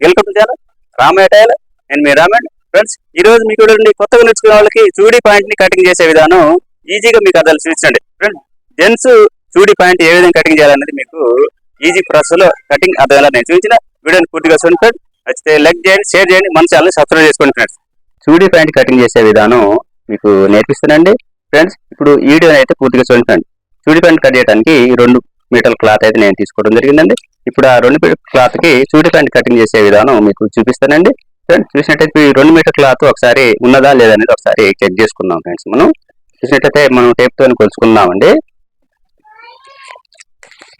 Welcome చేయాలి రామయ్య నేను మీ Ramayya. Friends ఈ రోజు మీకు చూడండి కొత్తగా నేర్చుకునే వాళ్ళకి చూడీ పాయింట్ని కటింగ్ చేసే విధానం ఈజీగా మీకు అదాలు చూపించండి. ఫ్రెండ్స్ జెంట్స్ చూడీ పాయింట్ ఏ విధంగా కటింగ్ చేయాలనేది మీకు ఈజీ ప్రాసెస్లో కటింగ్ అర్థం నేను చూపించిన వీడియోని పూర్తిగా చూడండి ఫ్రెండ్స్ నచ్చితే లైక్ చేయండి షేర్ చేయండి మన ఛానల్ సబ్స్క్రైబ్ చేసుకోండి ఫ్రెండ్స్ చూడీ పాయింట్ కటింగ్ చేసే విధానం మీకు నేర్పిస్తానండి. ఫ్రెండ్స్ ఇప్పుడు ఈ వీడియోని అయితే పూర్తిగా చూడండి ఫ్రెండ్స్ చూడీ పాయింట్ కట్ చేయడానికి ఈ రెండు మీటర్ల క్లాత్ అయితే నేను తీసుకోవడం జరిగిందండి. ఇప్పుడు ఆ రెండు మీటర్ క్లాత్కి చూడీ ప్యాంట్ కటింగ్ చేసే విధానం మీకు చూపిస్తానండి. ఫ్రెండ్స్ చూసినట్టయితే ఈ రెండు మీటర్ క్లాత్ ఒకసారి ఉన్నదా లేదా అనేది ఒకసారి చెక్ చేసుకుందాం ఫ్రెండ్స్ మనం. చూసినట్టయితే మనం టేప్తో కొలుచుకుందామండి.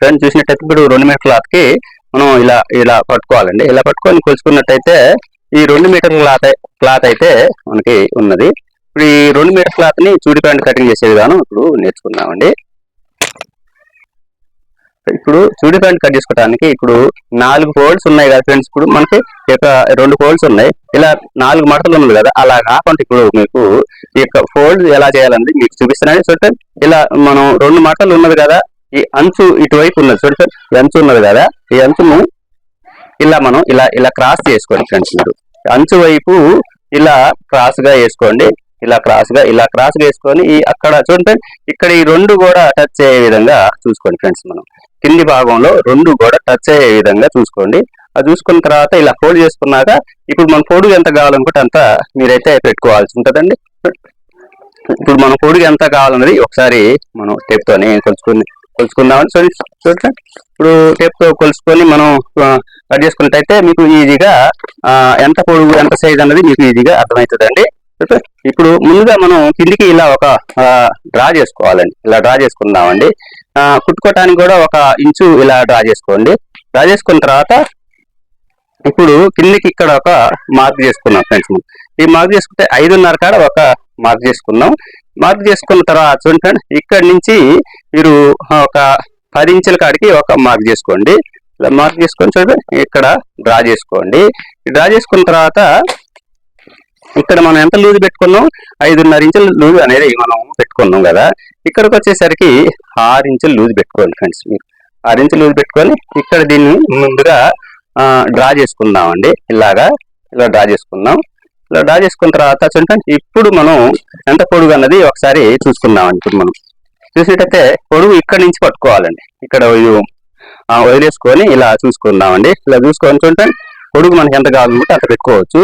ఫ్రెండ్స్ చూసినట్టయితే ఇప్పుడు రెండు మీటర్ క్లాత్కి మనం ఇలా ఇలా పట్టుకోవాలండి. ఇలా పట్టుకొని కొలుచుకున్నట్టయితే ఈ రెండు మీటర్ క్లాత్ క్లాత్ అయితే మనకి ఉన్నది. ఇప్పుడు ఈ రెండు మీటర్ క్లాత్ని చూడి ప్యాంట్ కటింగ్ చేసే విధానం ఇప్పుడు నేర్చుకుందామండి. ఇప్పుడు చూడి ప్యాంట్ కట్ చేసుకోవడానికి ఇప్పుడు నాలుగు హోల్స్ ఉన్నాయి కదా ఫ్రెండ్స్ ఇప్పుడు మనకి ఈ యొక్క రెండు హోల్స్ ఉన్నాయి. ఇలా నాలుగు మడతలు ఉన్నాయి కదా అలా కాకుండా ఇప్పుడు మీకు ఈ యొక్క ఫోల్డ్ ఎలా చేయాలండి మీకు చూపిస్తున్నాను. చూడండి ఇలా మనం రెండు మడతలు ఉన్నది కదా ఈ అంచు ఇటువైపు ఉన్నది. చూడండి ఈ అంచు ఉన్నది కదా ఈ అంచును ఇలా మనం ఇలా ఇలా క్రాస్ చేసుకోండి ఫ్రెండ్స్ మీరు. అంచు వైపు ఇలా క్రాస్గా వేసుకోండి. ఇలా క్రాస్గా ఇలా క్రాస్గా వేసుకొని ఈ అక్కడ చూడండి ఇక్కడ ఈ రెండు కూడా టచ్ అయ్యే విధంగా చూసుకోండి ఫ్రెండ్స్ మనం. కింది భాగంలో రెండు కూడా టచ్ అయ్యే విధంగా చూసుకోండి. అది చూసుకున్న తర్వాత ఇలా ఫోల్డ్ చేసుకున్నాక ఇప్పుడు మన పొడుగు ఎంత కావాలనుకుంటే అంత మీరైతే పెట్టుకోవాల్సి ఉంటుందండి. ఇప్పుడు మన పొడుగు ఎంత కావాలన్నది ఒకసారి మనం టేప్తోనే కొలుచుకుని కొలుచుకుందామని చూడండి చూడండి. ఇప్పుడు టేప్తో కొలుచుకొని మనం కట్ చేసుకున్నట్టయితే మీకు ఈజీగా ఎంత పొడుగు ఎంత సైజ్ అన్నది మీకు ఈజీగా అర్థమవుతుందండి. ఇప్పుడు ముందుగా మనం కిందికి ఇలా ఒక డ్రా చేసుకోవాలండి. ఇలా డ్రా చేసుకుందామండి. కుట్టుకోవటానికి కూడా ఒక ఇంచు ఇలా డ్రా చేసుకోండి. డ్రా చేసుకున్న తర్వాత ఇప్పుడు కిందికి ఇక్కడ ఒక మార్క్ చేసుకున్నాం ఫ్రెండ్స్ మనం. ఈ మార్క్ చేసుకుంటే ఐదున్నర కాడ ఒక మార్క్ చేసుకున్నాం. మార్క్ చేసుకున్న తర్వాత చూడండి ఇక్కడ నుంచి మీరు ఒక పది ఇంచుల కాడికి ఒక మార్క్ చేసుకోండి. ఇలా మార్క్ చేసుకొని చూడండి ఇక్కడ డ్రా చేసుకోండి. డ్రా చేసుకున్న తర్వాత ఇక్కడ మనం ఎంత లూజ్ పెట్టుకున్నాం? ఐదున్నర ఇంచుల లూజ్ అనేది మనం పెట్టుకున్నాం కదా. ఇక్కడికి వచ్చేసరికి ఆరు ఇంచులు లూజ్ పెట్టుకోండి ఫ్రెండ్స్ మీరు. ఆరు ఇంచులు లూజ్ పెట్టుకొని ఇక్కడ దీన్ని ముందుగా డ్రా చేసుకుందామండి. ఇలాగా ఇలా డ్రా చేసుకుందాం. ఇలా డ్రా చేసుకున్న తర్వాత చూడండి ఇప్పుడు మనం ఎంత పొడుగు అన్నది ఒకసారి చూసుకుందామండి. ఇప్పుడు మనం చూసినట్టయితే పొడుగు ఇక్కడ నుంచి పట్టుకోవాలండి. ఇక్కడ వదిలేసుకొని ఇలా చూసుకుందామండి. ఇలా చూసుకొని చూడండి పొడుగు మనకి ఎంత కావాలనుకుంటే అంత పెట్టుకోవచ్చు.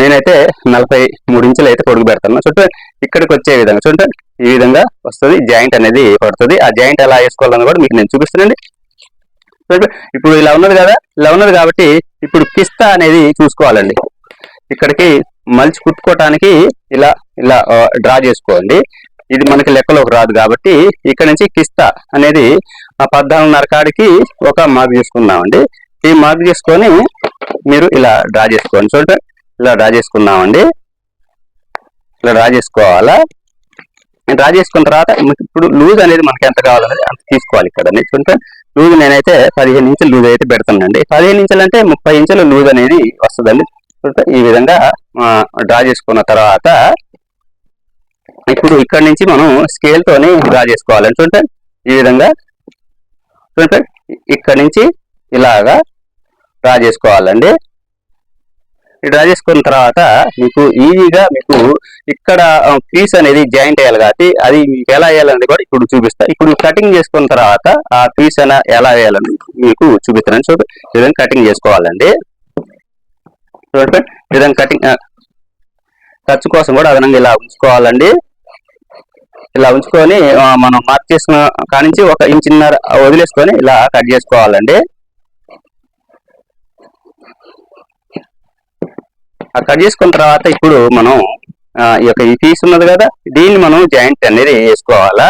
నేనైతే నలభై మూడు ఇంచులు అయితే పొడుగు పెడతాను చూడండి ఇక్కడికి వచ్చే విధంగా చూడండి ఈ విధంగా వస్తుంది జాయింట్ అనేది పడుతుంది. ఆ జాయింట్ ఎలా వేసుకోవాలని కూడా మీకు నేను చూపిస్తానండి ఇప్పుడు ఇలా ఉన్నది కదా ఇలా ఉన్నది కాబట్టి ఇప్పుడు కిస్తా అనేది చూసుకోవాలండి. ఇక్కడికి మలిచి కుట్టుకోవటానికి ఇలా ఇలా డ్రా చేసుకోండి. ఇది మనకి లెక్కలోకి రాదు కాబట్టి ఇక్కడ నుంచి కిస్తా అనేది ఆ పద్నాలుగున్నర కాడికి ఒక మార్క్ చేసుకుందామండి ఈ మార్క్ చేసుకొని మీరు ఇలా డ్రా చేసుకోండి. చూడండి ఇలా డ్రా చేసుకున్నామండి ఇలా డ్రా చేసుకోవాలా? డ్రా చేసుకున్న తర్వాత ఇప్పుడు లూజ్ అనేది మనకి ఎంత కావాలనేది అంత తీసుకోవాలి ఇక్కడ చూడండి లూజ్ నేనైతే పదిహేను ఇంచులు లూజ్ అయితే పెడతానండి పదిహేను ఇంచులు అంటే ముప్పై ఇంచులు లూజ్ అనేది వస్తుందండి. చూడండి ఈ విధంగా డ్రా చేసుకున్న తర్వాత ఇప్పుడు ఇక్కడ నుంచి మనం స్కేల్తోని డ్రా చేసుకోవాలని చూడండి ఈ విధంగా. చూడండి ఇక్కడ నుంచి ఇలాగా డ్రా చేసుకోవాలండి. డ్రా చేసుకున్న తర్వాత మీకు ఈజీగా మీకు ఇక్కడ పీస్ అనేది జాయింట్ అయ్యాలి కాబట్టి అది మీకు ఎలా వేయాలని కూడా ఇప్పుడు చూపిస్తాను ఇప్పుడు కటింగ్ చేసుకున్న తర్వాత ఆ పీస్ అయినా ఎలా వేయాలని మీకు చూపిస్తాను చూడండి విధంగా కటింగ్ చేసుకోవాలండి. చూడండి విధంగా కటింగ్ ఖర్చు కోసం కూడా అదనంగా ఇలా ఉంచుకోవాలండి. ఇలా ఉంచుకొని మనం మార్క్ చేసుకున్న కానించి ఒక ఇంచున్నర వదిలేసుకొని ఇలా కట్ చేసుకోవాలండి. కట్ చేసుకున్న తర్వాత ఇప్పుడు మనం ఈ యొక్క ఈ పీస్ ఉన్నది కదా దీన్ని మనం జాయింట్ అనేది వేసుకోవాలా?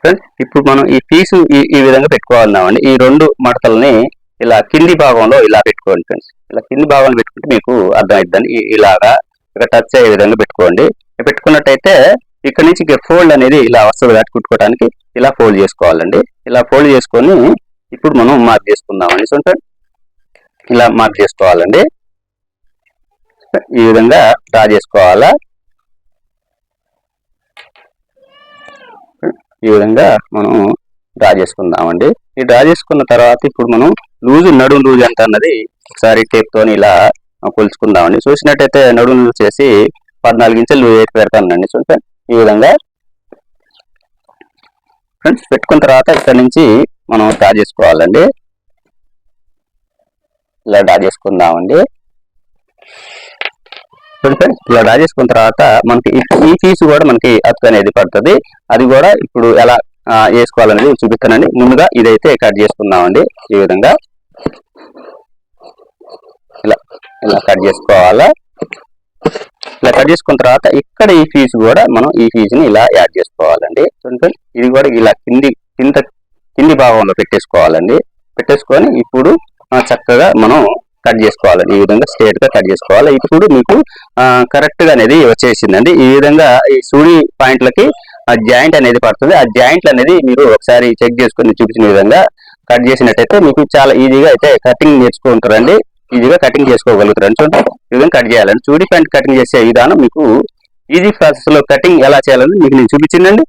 ఫ్రెండ్స్ ఇప్పుడు మనం ఈ పీసు ఈ ఈ విధంగా పెట్టుకోవాలన్నామండి. ఈ రెండు మడతలని ఇలా కింది భాగంలో ఇలా పెట్టుకోండి ఫ్రెండ్స్ ఇలా కింది భాగంలో పెట్టుకుంటే మీకు అర్థమవుతుందండి ఇలాగా ఇక్కడ టచ్ అయ్యే విధంగా పెట్టుకోండి. పెట్టుకున్నట్టయితే ఇక్కడ నుంచి ఫోల్డ్ అనేది ఇలా వస్తుంది దాటి కుట్టుకోవడానికి ఇలా ఫోల్డ్ చేసుకోవాలండి. ఇలా ఫోల్డ్ చేసుకొని ఇప్పుడు మనం మార్క్ చేసుకుందామండి. చూడండి ఇలా మార్క్ చేసుకోవాలండి. ఈ విధంగా డ్రా చేసుకోవాలా? ఈ విధంగా మనం డ్రా చేసుకుందామండి. ఈ డ్రా చేసుకున్న తర్వాత ఇప్పుడు మనం లూజు నడుం లూజ్ ఎంత అన్నది ఒకసారి టేప్తో ఇలా కొలుచుకుందామండి. చూసినట్టయితే నడుం లూజ్ చేసి పద్నాలుగు ఇంచులు అయితే పెడతానండి. చూడండి ఈ విధంగా ఫ్రెండ్స్ పెట్టుకున్న తర్వాత ఇక్కడ నుంచి మనం డ్రా చేసుకోవాలండి. ఇలా డ్రా చేసుకుందామండి. ఫ్రెండ్స్ ఇలా డ్రా చేసుకున్న తర్వాత మనకి ఈ- ఫీజు కూడా మనకి అతుకు అనేది పడుతుంది. అది కూడా ఇప్పుడు ఎలా వేసుకోవాలనేది చూపిస్తానండి. ముందుగా ఇదైతే కట్ చేసుకుందామండి. ఈ విధంగా ఇలా ఇలా కట్ చేసుకోవాలా? ఇలా కట్ చేసుకున్న తర్వాత ఇక్కడ ఈ ఫీజు కూడా మనం ఈ ఫీజుని ఇలా యాడ్ చేసుకోవాలండి. చూడండి ఇది కూడా ఇలా కింది కింద కింది భాగంలో పెట్టేసుకోవాలండి. పెట్టేసుకొని ఇప్పుడు చక్కగా మనం కట్ చేసుకోవాలి. ఈ విధంగా స్ట్రేట్గా కట్ చేసుకోవాలి. ఇప్పుడు మీకు కరెక్ట్గా అనేది వచ్చేసిందండి. ఈ విధంగా ఈ సూడి పాయింట్లకి ఆ జాయింట్ అనేది పడుతుంది. ఆ జాయింట్లు అనేది మీరు ఒకసారి చెక్ చేసుకుని చూపించిన విధంగా కట్ చేసినట్టయితే మీకు చాలా ఈజీగా అయితే కటింగ్ నేర్చుకుంటారండి. ఈజీగా కటింగ్ చేసుకోగలుగుతారు. చూడండి ఈ విధంగా కట్ చేయాలండి. చూడి ప్యాంట్ కటింగ్ చేసే విధానం మీకు ఈజీ ప్రాసెస్లో కటింగ్ ఎలా చేయాలని మీకు నేను చూపించిందండి.